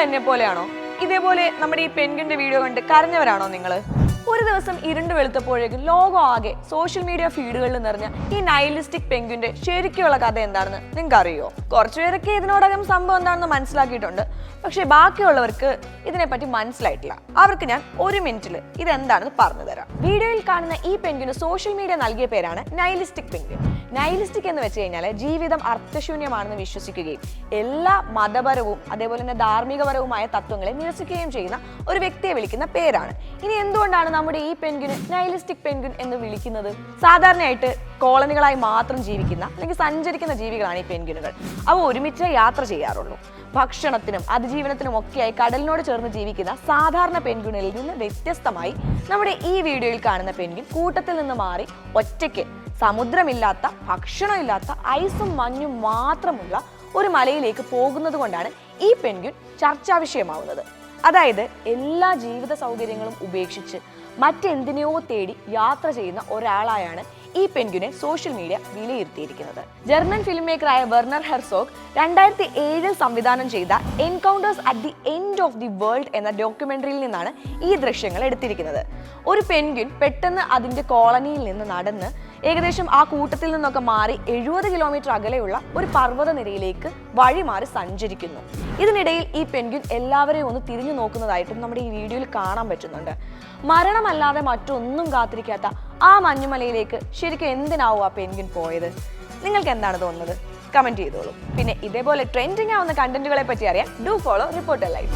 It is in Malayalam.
പെൻഗ്വിനെ പോലെയാണോ ഇതേപോലെ നമ്മുടെ ഈ പെൺകിന്റെ വീഡിയോ കണ്ട് കരഞ്ഞവരാണോ നിങ്ങൾ ഒരു ദിവസം ഇരുണ്ട് വെളുത്തപ്പോഴേക്കും ലോകം ആകെ സോഷ്യൽ മീഡിയ ഫീഡുകളിൽ നിറഞ്ഞ ഈ നൈലിസ്റ്റിക് പെൻഗ്വിന്റെ ശരിക്കുള്ള കഥ എന്താണെന്ന് നിങ്ങൾക്ക് അറിയോ കുറച്ചുപേരൊക്കെ ഇതിനോടകം സംഭവം എന്താണെന്ന് മനസ്സിലാക്കിയിട്ടുണ്ട്. പക്ഷേ ബാക്കിയുള്ളവർക്ക് ഇതിനെപ്പറ്റി മനസ്സിലായിട്ടില്ല. അവർക്ക് ഞാൻ ഒരു മിനിറ്റിൽ ഇതെന്താണെന്ന് പറഞ്ഞു തരാം. വീഡിയോയിൽ കാണുന്ന ഈ പെൻഗ്വിന് സോഷ്യൽ മീഡിയ നൽകിയ പേരാണ് നൈലിസ്റ്റിക് പെൻഗ്വിൻ നൈലിസ്റ്റിക് എന്ന് വെച്ച് കഴിഞ്ഞാൽ ജീവിതം അർത്ഥശൂന്യമാണെന്ന് വിശ്വസിക്കുകയും എല്ലാ മതപരവും അതേപോലെ തന്നെ ധാർമ്മികപരവുമായ തത്വങ്ങളെ നിരസിക്കുകയും ചെയ്യുന്ന ഒരു വ്യക്തിയെ വിളിക്കുന്ന പേരാണ്. ഇനി എന്തുകൊണ്ടാണ് നമ്മുടെ ഈ പെൻഗ്വിന് നൈലിസ്റ്റിക് പെൻഗ്വിൻ എന്ന് വിളിക്കുന്നത്? സാധാരണയായിട്ട് കോളനികളായി മാത്രം ജീവിക്കുന്ന അല്ലെങ്കിൽ സഞ്ചരിക്കുന്ന ജീവികളാണ് ഈ പെൻഗ്വിനുകൾ. അവ ഒരുമിച്ച് യാത്ര ചെയ്യാറുള്ളൂ. ഭക്ഷണത്തിനും അതിജീവനത്തിനും ഒക്കെയായി കടലിനോട് ചേർന്ന് ജീവിക്കുന്ന സാധാരണ പെൻഗ്വിനിൽ നിന്ന് വ്യത്യസ്തമായി നമ്മുടെ ഈ വീഡിയോയിൽ കാണുന്ന പെൻഗ്വിൻ കൂട്ടത്തിൽ നിന്ന് മാറി ഒറ്റയ്ക്ക് സമുദ്രമില്ലാത്ത ഭക്ഷണമില്ലാത്ത ഐസും മഞ്ഞും മാത്രമുള്ള ഒരു മലയിലേക്ക് പോകുന്നത് കൊണ്ടാണ് ഈ പെൻഗ്വിൻ ചർച്ചാ വിഷയമാവുന്നത് അതായത് എല്ലാ ജീവിത സൗകര്യങ്ങളും ഉപേക്ഷിച്ച് മറ്റെന്തിനെയോ തേടി യാത്ര ചെയ്യുന്ന ഒരാളായാണ് ഈ പെൻഗ്വിനെ സോഷ്യൽ മീഡിയ വിലയിരുത്തിയിരിക്കുന്നത്. ജർമ്മൻ ഫിലിം മേക്കറായ വെർണർ ഹെർസോഗ് രണ്ടായിരത്തി ഏഴിൽ സംവിധാനം ചെയ്ത encounters at the end of the world എന്ന ഡോക്യുമെന്ററിയിൽ നിന്നാണ് ഈ ദൃശ്യങ്ങൾ എടുത്തിരിക്കുന്നത്. ഒരു പെൻഗ്വിൻ പെട്ടെന്ന് അതിന്റെ കോളനിയിൽ നിന്ന് നടന്ന് ഏകദേശം ആ കൂട്ടത്തിൽ നിന്നൊക്കെ മാറി എഴുപത് കിലോമീറ്റർ അകലെയുള്ള ഒരു പർവത നിരയിലേക്ക് വഴി മാറി സഞ്ചരിക്കുന്നു. ഇതിനിടയിൽ ഈ പെൻഗ്വിൻ എല്ലാവരെയും ഒന്ന് തിരിഞ്ഞു നോക്കുന്നതായിട്ടും നമ്മുടെ ഈ വീഡിയോയിൽ കാണാൻ പറ്റുന്നുണ്ട്. മരണമല്ലാതെ മറ്റൊന്നും കാത്തിരിക്കാത്ത ആ മഞ്ഞുമലയിലേക്ക് ശരിക്കും എന്തിനാവും ആ പെൻഗ്വിൻ പോയത്? നിങ്ങൾക്ക് എന്താണ് തോന്നുന്നത്? കമന്റ് ചെയ്തോളൂ. പിന്നെ ഇതേപോലെ ട്രെൻഡിങ് ആവുന്ന കണ്ടന്റുകളെ പറ്റി അറിയാൻ ഡു ഫോളോ റിപ്പോർട്ടർ ലൈഫ്